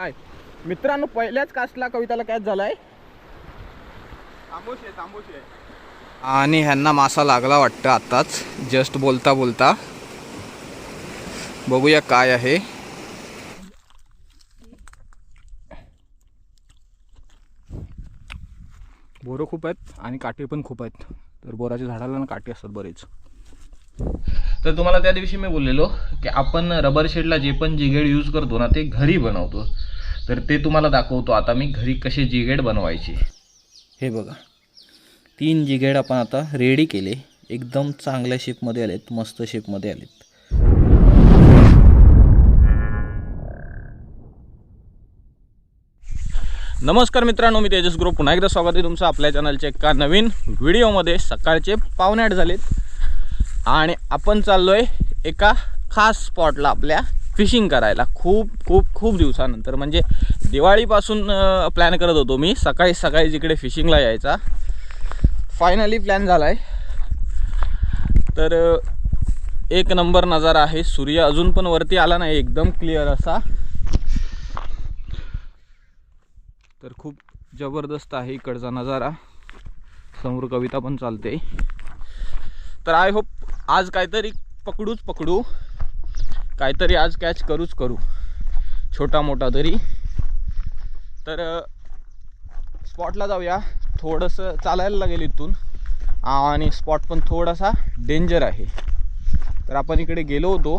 काय मित्रांनो पहिल्याच कास्टला कविताला कॅच झालाय. आहे आणि ह्यांना मासा लागला वाटतं आत्ताच जस्ट बोलता बोलता. बघूया काय आहे. बोरं खूप आहेत आणि काटे पण खूप आहेत. तर बोराच्या झाडाला ना काटे असतात बरेच. तर तुम्हाला त्या दिवशी मी बोललेलो की आपण रबर शेडला जे पण जिगेड यूज करतो ना ते घरी बनवतो. तर ते तुम्हाला दाखवतो. आता मी घरी कसे जिगेड बनवायचे. हे बघा. तीन जिगेड आपण आता रेडी केले. एकदम चांगल्या शेपमध्ये आलेत. मस्त शेपमध्ये आलेत. नमस्कार मित्रांनो मी तेजस ग्रुप. पुन्हा एकदा स्वागत आहे तुमचं आपल्या चॅनलच्या एका नवीन व्हिडिओमध्ये सकाळचे पावणे आठ झालेत. आणि आपण चाललो आहे एका खास स्पॉटला आपल्या फिशिंग करायला खूप खूप खूप दिवसानंतर. म्हणजे दिवाळीपासून प्लॅन करत होतो मी. सकाळी सकाळी जिकडे फिशिंगला यायचा फायनली प्लॅन झाला आहे तर एक नंबर नजारा आहे. सूर्य अजून पण वरती आला नाही एकदम क्लिअर असा. तर खूप जबरदस्त आहे इकडचा नजारा. समोर कविता पण चालते. तर आय होप आज काहीतरी पकडूच पकडू. काहीतरी आज कॅच करूच करू. छोटा मोठा तरी तर स्पॉटला जाऊया. थोडंसं चालायला लागेल इथून. आणि स्पॉट पण थोडासा डेंजर आहे. तर आपण इकडे गेलो होतो.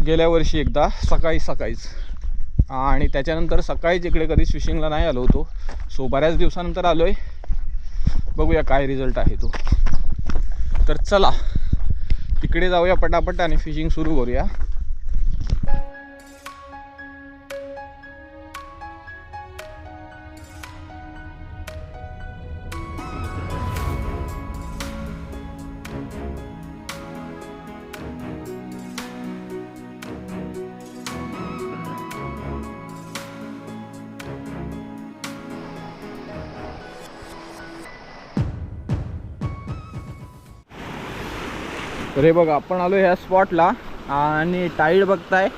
गेल्या वर्षी एकदा सकाळी सकाळीच. आणि त्याच्यानंतर सकाळीच इकडे कधीच फिशिंगला नाही आलो होतो. सो बऱ्याच दिवसानंतर आलो आहे बघूया काय रिझल्ट आहे तो. तर चला. तिकडे जाऊया पटापट आणि फिशिंग सुरू करूया. तर हे बघा आपण आलो ह्या स्पॉटला आणि टाईड बघताय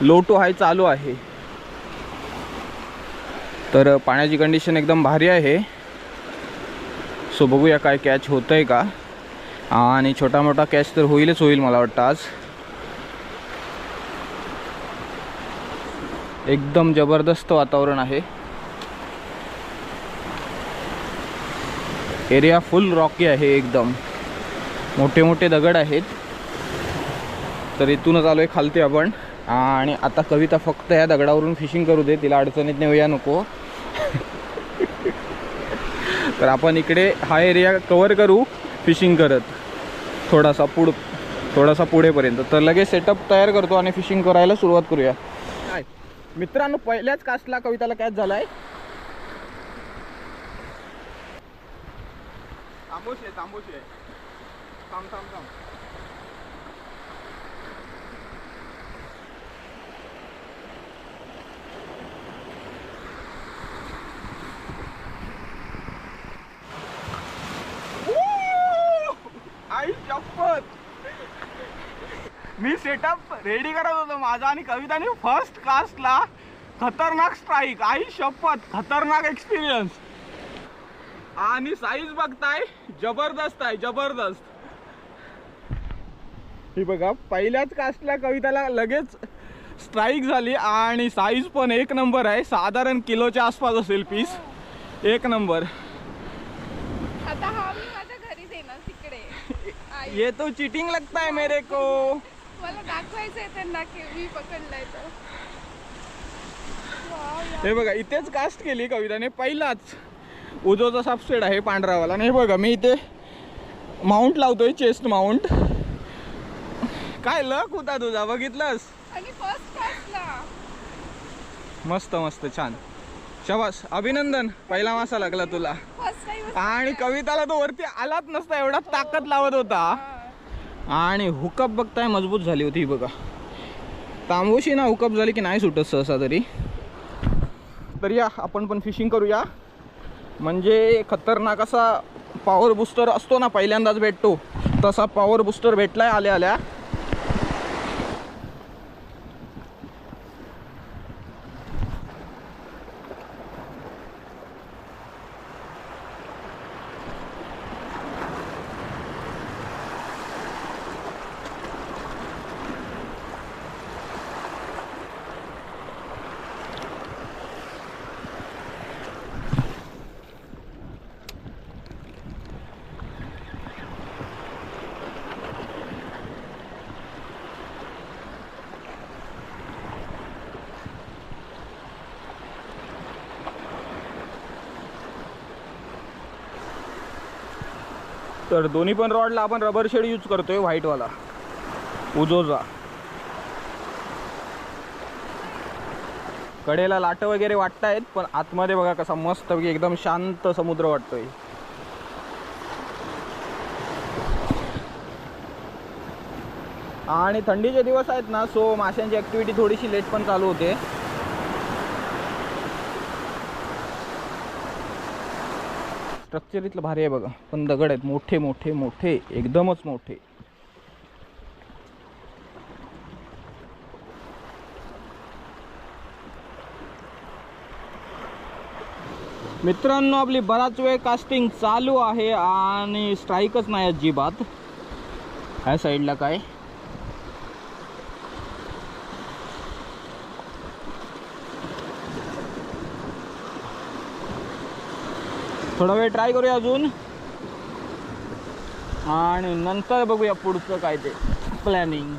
लोटो हाय चालू आहे. तर पाण्याची कंडिशन एकदम भारी आहे. सो बघूया काय कॅच होतं आहे का. आणि छोटा मोठा कॅच तर होईलच होईल मला वाटतं आज. एकदम जबरदस्त वातावरण आहे. एरिया फुल रॉकी आहे एकदम. मोठे मोठे दगड आहेत. तर इथूनच आलो आहे खालते आपण. आणि आता कविता फक्त या दगडावरून फिशिंग करू दे तिला अडचणीत नेऊया नको. तर आपण इकडे हा एरिया कवर करू फिशिंग करत. थोडासा पुढ थोडासा पुढेपर्यंत. तर लगेच सेटअप तयार करतो आणि फिशिंग करायला सुरुवात करूया. मित्रांनो पहिल्याच कास्टला कविताला कॅच झालाय. तांबूस आहे तांबूस आहे थांब थांब थांब. आई शपथ. मी सेटअप रेडी करत होतो माझा आणि कविताने फर्स्ट कास्टला खतरनाक स्ट्राईक आई शपथ. खतरनाक एक्सपिरियन्स आणि साईज बघताय जबरदस्त आहे जबरदस्त. ही बघा पहिल्याच कास्टला कविताला लगेच स्ट्राईक झाली आणि साईज पण एक नंबर आहे. साधारण किलोच्या आसपास असेल पीस एक नंबर आता हा मी माझ्या तिकडे. ये तो चिटिंग लगता है मेरे को. मला दाखवायचंय त्यांना की मी पकडलाय तो. वाव, या- हे बघा इथेच कास्ट केली कविताने पहिलाच. उजोचा सबस्टेट आहे पांढरावाला. आणि हे बघा मी इथे माउंट लावतोय चेस्ट माउंट काय लक होता तुझा? बघितलंस? आणि फर्स्ट क्लासला मस्त मस्त छान. शबास अभिनंदन. पहिला मासा लागला तुला. फर्स्ट टाइम आणि कविताला तो वरती आलाच नसता एवढा ताकद लावत होता. आणि हुकअप बघताय मजबूत झाली होती ही बघा. तांबूशी ना हुकअप झाली की नाही सुटत सहसा तरी. तर या आपण पण फिशिंग करूया. म्हणजे खतरनाक असा पॉवर बुस्टर असतो ना पहिल्यांदाच भेटतो. तसा पॉवर बुस्टर भेटलाय आल्या आल्या. तर दोन्ही पण रॉडला आपण रबर शेड यूज करतो आहे व्हाईटवाला उजोचा कडेला लाट वगैरे वाटत आहेत पण आतमध्ये बघा कसा मस्त एकदम शांत समुद्र वाटतोय. आणि थंडीचे दिवस आहेत ना सो माशांची ॲक्टिव्हिटी थोडीशी लेट पण चालू होते. स्ट्रक्चर इथलं भारी आहे बघा. पण दगड आहेत. मोठे मोठे मोठे. एकदमच मोठे. मित्रांनो आपली बराच वेळ कास्टिंग चालू आहे आणि स्ट्राईकच नाही अजिबात. ह्या साईडला काय? थोडा वेळ ट्राय करूया अजून. आणि नंतर बघूया पुढचं काय ते प्लॅनिंग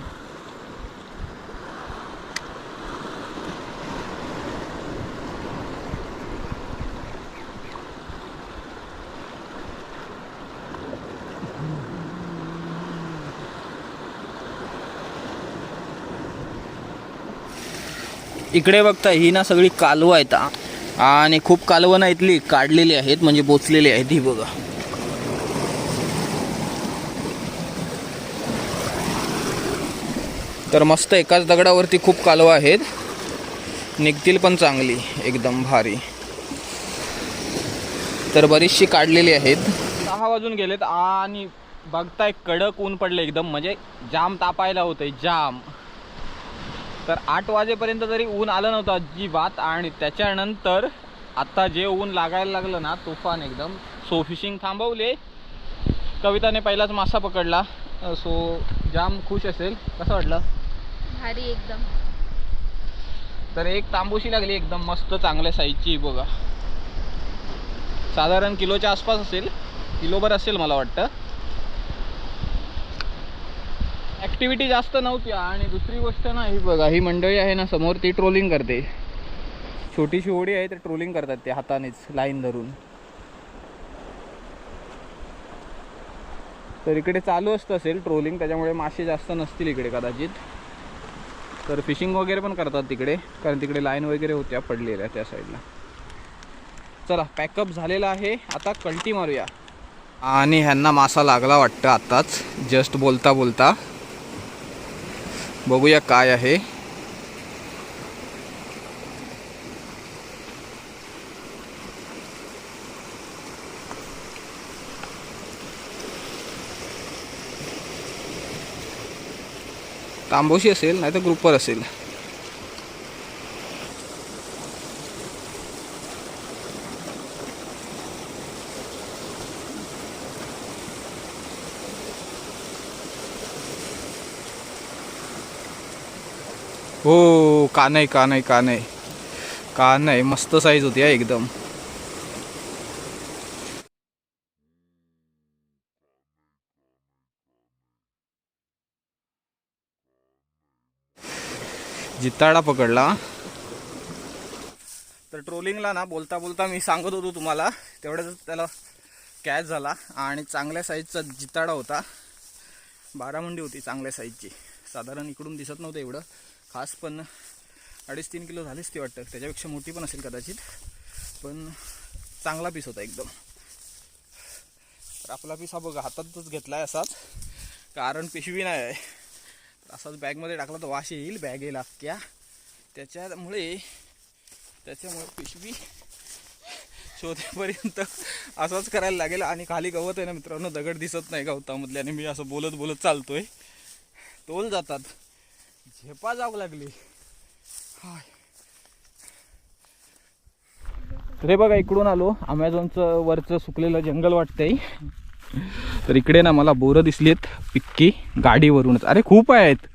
इकडे बघता ही ना सगळी कालवं आहेत आणि खूप कालवणं इथली काढलेली आहेत म्हणजे बोचलेली आहेत ही बघा. तर मस्त एकाच दगडावरती खूप कालवं आहेत. निघतील पण चांगली एकदम भारी. तर बरीचशी काढलेली आहेत. सहा वाजून गेलेत आणि बघताय कडक ऊन पडले एकदम म्हणजे जाम तापायला होतंय जाम. तर आठ वाजेपर्यंत जरी ऊन आलं नव्हतं अजिबात आणि त्याच्यानंतर आता जे ऊन लागायला लागलं ना तुफान एकदम. सो फिशिंग थांबवले. कविताने पहिलाच मासा पकडला. सो जाम खुश असेल. कसं वाटलं? भारी एकदम. तर एक तांबूशी लागली एकदम मस्त चांगल्या साईजची बघा. साधारण किलोच्या आसपास असेल. किलोभर असेल मला वाटतं. ॲक्टिव्हिटी जास्त नव्हती आणि दुसरी गोष्ट ना ही बघा ही मंडळी आहे ना समोर ती ट्रोलिंग करते. छोटीशी ओढी आहे तर ट्रोलिंग करतात ते हातानेच लाईन धरून. तर इकडे चालू असतं असेल ट्रोलिंग त्याच्यामुळे मासे जास्त नसतील इकडे कदाचित. तर फिशिंग वगैरे पण करतात तिकडे कारण तिकडे लाईन वगैरे होत्या पडलेल्या त्या साईडला चला पॅकअप झालेला आहे. आता कल्टी मारूया. आणि ह्यांना मासा लागला वाटतं आत्ताच. जस्ट बोलता बोलता. बघूया काय आहे. तांबोशी असेल नाही तर ग्रुपवर असेल. हो का नाही का नाही का नाही. का नाही मस्त साईज होती हा एकदम. जिताडा पकडला. तर ट्रोलिंगला ना बोलता बोलता मी सांगत होतो तुम्हाला तेवढ्याच त्याला कॅच झाला आणि चांगल्या साईजचा जिताडा होता. बारामुंडी होती चांगल्या साईजची साधारण इकडून दिसत नव्हतं एवढं. खास पण अडीच तीन किलो झालीच ती वाटतं. त्याच्यापेक्षा मोठी पण असेल कदाचित. पण चांगला पीस होता एकदम. तर आपला पीस हा बघा हातातच घेतला आहे असाच. कारण पिशवी नाही आहे. तर असाच बॅगमध्ये टाकला तर वाश येईल बॅग येईल अख्ख्या. त्याच्यामुळे त्याच्यामुळे पिशवी शोधेपर्यंत असंच करायला लागेल. आणि खाली गवत आहे ना मित्रांनो दगड दिसत नाही गवतामधले. आणि मी असं बोलत बोलत चालतोय. तोल जातात. झेपा जाऊ लागली. तर हे बघा इकडून आलो. अमेझॉनचं वरचं सुकलेलं जंगल वाटतंय. तर इकडे ना मला बोरं दिसलीत पिक्की गाडीवरूनच. अरे खूप आहेत.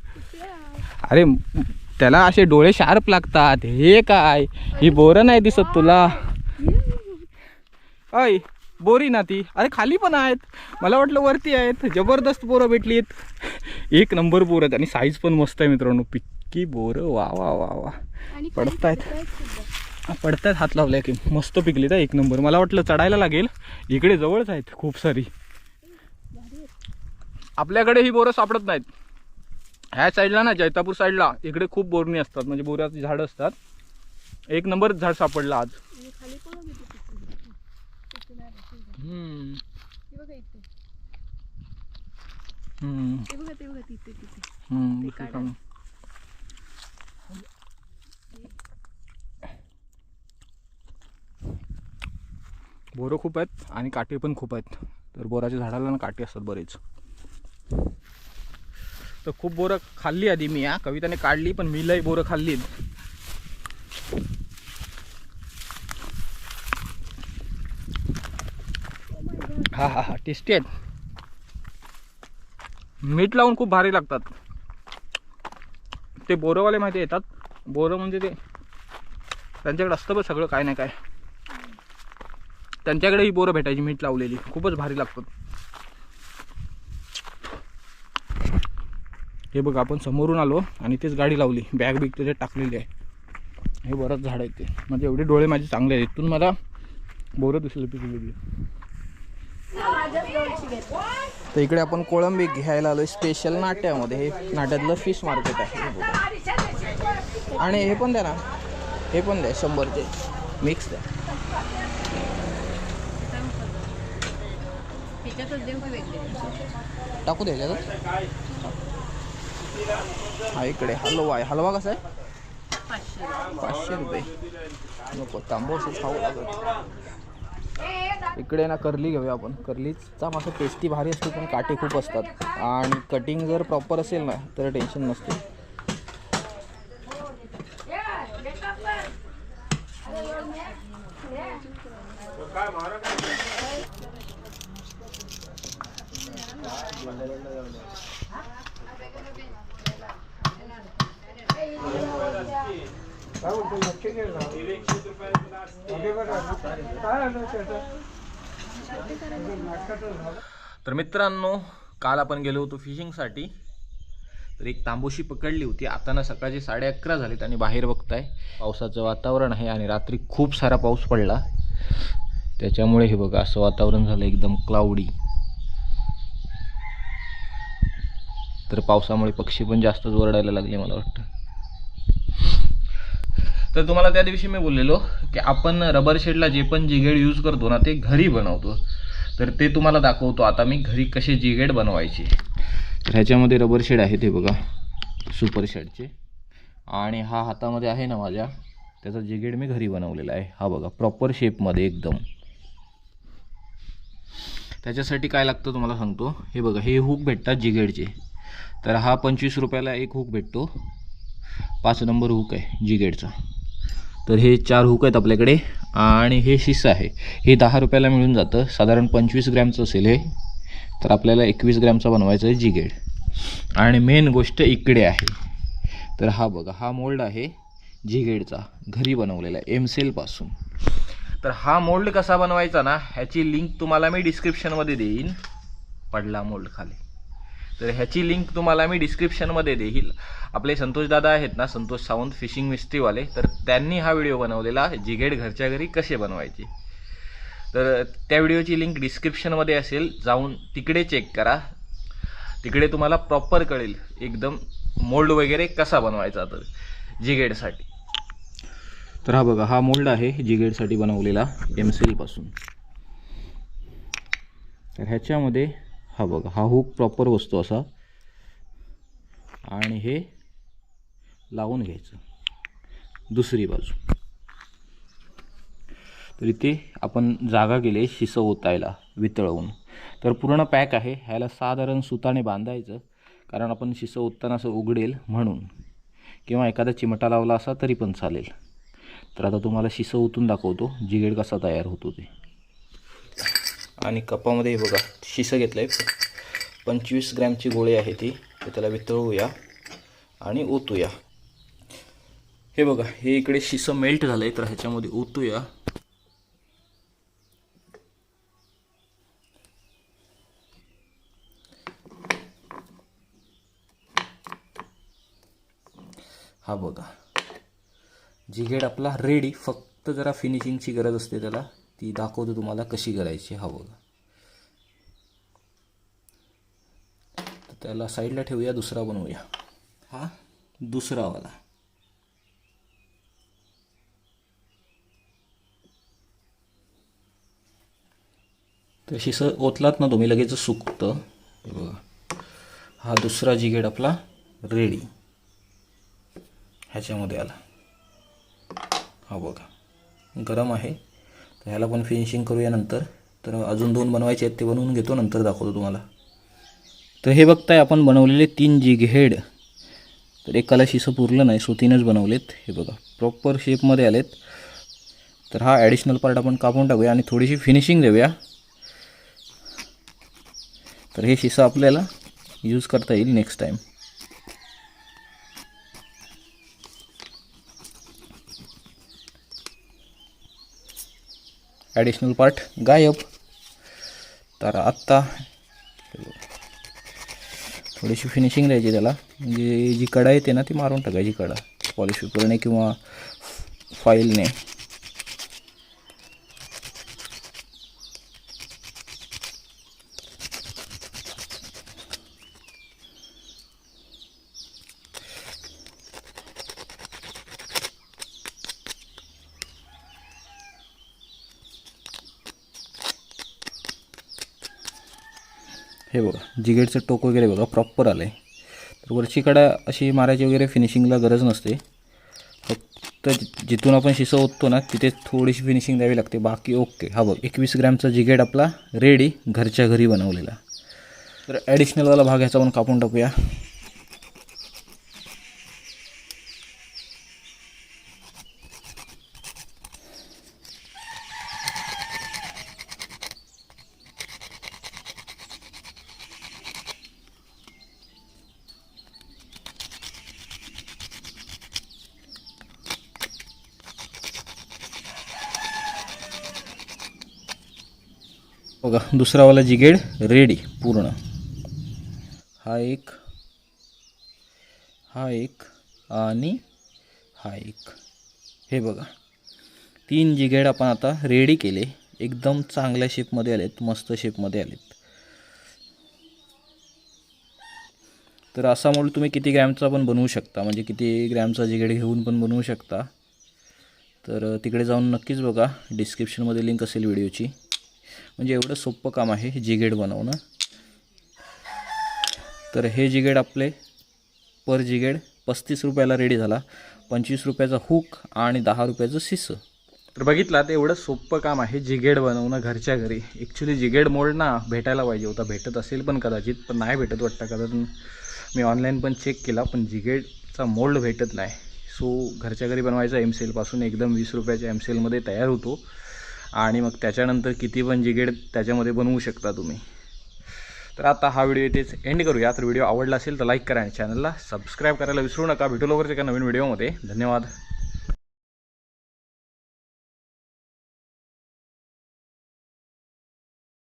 अरे त्याला असे डोळे शार्प लागतात. हे काय? ही बोरं नाही दिसत तुला. अय बोरी ना ती. अरे खाली पण आहेत. मला वाटलं वरती आहेत. जबरदस्त बोरं भेटलीत. एक नंबर बोर आहेत आणि साईज पण मस्त आहे मित्रांनो. पिक्की बोरं. वा वा वा वा. पडतायत. पडतायत हात लावलाय की. मस्त पिकली तर एक नंबर. मला वाटलं चढायला लागेल. इकडे जवळच आहेत खूप सारी. आपल्याकडे ही बोरं सापडत नाहीत. ह्या साईडला ना जैतापूर साईडला इकडे खूप बोरणी असतात. म्हणजे बोराची झाडं असतात. एक नंबर झाड सापडलं आज. हम्म. हम्म. हम्म, इकडे काम. बोरं खूप आहेत आणि काटे पण खूप आहेत. तर बोराच्या झाडाला ना काटे असतात बरेच. तर खूप बोरं खाल्ली आधी मी हा. कविताने काढली पण मीलाही बोरं खाल्ली हा हा हा टेस्टी आहेत. मीठ लावून खूप भारी लागतात. ते बोरंवाले माहिती येतात. बोरं म्हणजे ते त्यांच्याकडे असतं बघ सगळं काय नाही काय. त्यांच्याकडे ही बोरं भेटायची मीठ लावलेली. खूपच भारी लागतात. हे बघ आपण समोरून आलो आणि तेच गाडी लावली. बॅग बिग त्याच्यात टाकलेली आहे. हे बरंच झाड आहे ते. म्हणजे एवढे डोळे माझे चांगले आहेत. इथून मला बोरं दिसलं पिकलेली. तर इकडे आपण कोळंबी घ्यायला आलो स्पेशल नाट्यामध्ये. हे नाट्यातलं फिश मार्केट आहे. आणि हे पण द्या ना. हे पण द्या. शंभरचे. मिक्स द्या. टाकू द्या का हा इकडे. हलवा आहे. हलवा कसा आहे? पाचशे रुपये. नको तांबूस खाऊ लागत इकडे ना कर्ली घेऊया आपण. करलीचा मासा टेस्टी भारी असतो पण काटे खूप असतात. आणि कटिंग जर प्रॉपर असेल ना तर टेन्शन नसते. तर मित्रांनो काल आपण गेलो होतो फिशिंगसाठी. तर एक तांबोशी पकडली होती. आता ना सकाळचे साडे अकरा झालेत आणि बाहेर बघताय. पावसाचं वातावरण आहे आणि रात्री खूप सारा पाऊस पडला. त्याच्यामुळे हे बघा असं वातावरण झालं एकदम क्लाउडी तर पावसामुळे पक्षी पण जास्त ओरडायला लागले मला वाटतं. तर तुम्हाला त्या दिवशी मी बोललेलो की आपण रबर शेडला जे पण जिगेड यूज करतो ना ते घरी बनवतो. तर ते तुम्हाला दाखवतो. आता मी घरी कसे जिगेड बनवायचे. तर ह्याच्यामध्ये रबर शेड आहे ते बघा. सुपर शेडचे आणि हा हातामध्ये आहे ना माझ्या. त्याचा जिगेड मी घरी बनवलेला आहे. हा बघा प्रॉपर शेपमध्ये एकदम. त्याच्यासाठी काय लागतं तुम्हाला सांगतो. हे बघा हे हुक भेटतात जिगेडचे. तर हा पंचवीस रुपयाला एक हुक भेटतो. पाच नंबर हुक आहे जिगेडचा. तर हे चार हुक आहेत आपल्याकडे. आणि हे शिस आहे. हे दहा रुपयाला मिळून जातं. साधारण पंचवीस ग्रॅमचं असेल हे. तर आपल्याला एकवीस ग्रॅमचा बनवायचं आहे जिगेड. आणि मेन गोष्ट इकडे आहे. तर हा बघा हा मोल्ड आहे जिगेडचा. घरी बनवलेला आहे एमसेलपासून तर हा मोल्ड कसा बनवायचा ना ह्याची लिंक तुम्हाला मी डिस्क्रिप्शनमध्ये देईन. पडला मोल्ड खाली. तर ह्याची लिंक तुम्हाला मी डिस्क्रिप्शनमध्ये देईल. आपले संतोष दादा आहेत ना संतोष सावंत फिशिंग मिस्त्रीवाले तर त्यांनी हा व्हिडिओ बनवलेला जिगेड घरच्या घरी कसे बनवायचे. तर त्या व्हिडिओची लिंक डिस्क्रिप्शनमध्ये असेल. जाऊन तिकडे चेक करा. तिकडे तुम्हाला प्रॉपर कळेल एकदम मोल्ड वगैरे कसा बनवायचा तर जिगेडसाठी तर हा बघा हा मोल्ड आहे जिगेडसाठी बनवलेला एमपासून. तर ह्याच्यामध्ये हा बघा हा हुक प्रॉपर बसतो असा. आणि हे लावून घ्यायचं. दुसरी बाजू. तर इथे आपण जागा केली शिसं ओतायला वितळवून. तर पूर्ण पॅक आहे ह्याला साधारण सुताने बांधायचं कारण आपण शिसं ओतताना असं उघडेल म्हणून. किंवा एखादा चिमटा लावला असा तरी पण चालेल. तर आता तुम्हाला शिसं ओतून दाखवतो जिगेड कसा तयार होतो ते. आणि कपामध्ये बघा शिसं घेतलं आहे पंचवीस ग्रॅमची गोळी आहे ती. तर त्याला वितळूया आणि ओतूया. हे बघा हे इकडे शिसं मेल्ट झालं आहे तर ह्याच्यामध्ये ओतूया. हा बघा. जिगेड आपला रेडी फक्त जरा फिनिशिंगची गरज असते त्याला. ती दाखवतो तुम्हाला कशी करायची हा बघा. तर त्याला साईडला ठेवूया दुसरा बनवूया. हा? दुसरावाला. तर सर ओतलात ना तुम्ही लगेच सुकतं. हे बघा. हा दुसरा जिगेड आपला रेडी. ह्याच्यामध्ये आला. हा बघा. गरम आहे. तर ह्याला पण फिनिशिंग करूया नंतर. तर अजून दोन बनवायचे आहेत ते बनवून घेतो नंतर दाखवतो तुम्हाला. तर हे बघताय आपण बनवलेले तीन जिगहेड तर एकाला शिसं पुरलं नाही सो तीनच बनवलेत. हे बघा प्रॉपर शेपमध्ये आलेत. तर हा ॲडिशनल पार्ट आपण कापून टाकूया आणि थोडीशी फिनिशिंग देऊया. तर हे शिसं आपल्याला यूज करता येईल नेक्स्ट टाईम ॲडिशनल पार्ट गायब. तर आत्ता थोडीशी फिनिशिंग द्यायची त्याला. म्हणजे जी कडा येते ना ती मारून टाकायची कडा पॉलिश पेपरने किंवा फाईलने हे बघा जिगेटचं टोक वगैरे बघा प्रॉपर आलं आहे तर वरची कडा अशी मारायची वगैरे फिनिशिंगला गरज नसते. फक्त जिथून आपण शिसं ओततो ना तिथे थोडीशी फिनिशिंग द्यावी लागते. बाकी ओके हा बघ एकवीस ग्रॅमचा जिगेट आपला रेडी घरच्या घरी बनवलेला. तर ॲडिशनलवाला भाग ह्याचा पण कापून टाकूया बघा दुसरावाला जिगेड रेडी पूर्ण. हा एक हा एक आणि हा एक. हे बघा. तीन जिगेड आपण आता रेडी केले. एकदम चांगल्या शेपमध्ये आलेत मस्त शेपमध्ये आलेत. तर असा मोड तुम्ही किती ग्रॅमचा पण बनवू शकता. म्हणजे किती ग्रॅमचा जिगेड घेऊन पण बनवू शकता. तर तिकडे जाऊन नक्कीच बघा. डिस्क्रिप्शनमध्ये लिंक असेल व्हिडिओची म्हणजे एवढं सोपं काम आहे हे जिगेड बनवणं. तर हे जिगेड आपले पर जिगेड पस्तीस रुपयाला रेडी झाला. पंचवीस रुपयाचा हुक आणि दहा रुपयाचं शिसं. तर बघितला ते एवढं सोपं काम आहे जिगेड बनवणं घरच्या घरी. ॲक्च्युली जिगेड मोल्ड ना भेटायला पाहिजे होता. भेटत असेल पण कदाचित पण नाही भेटत वाटतं. कारण मी ऑनलाईन पण चेक केला पण जिगेडचा मोल्ड भेटत नाही. सो घरच्या घरी बनवायचा एम सेलपासून एकदम वीस रुपयाच्या एम सेलमध्ये तयार होतो. आणि मग त्याच्यानंतर किती पण जिगेड त्याच्यामध्ये बनवू शकता तुम्ही. तर आता हा व्हिडिओ इथेच एंड करूया. तर व्हिडिओ आवडला असेल तर लाईक करा आणि चॅनलला सबस्क्राईब करायला विसरू नका. भेटू लवकरच एका नवीन व्हिडिओमध्ये धन्यवाद.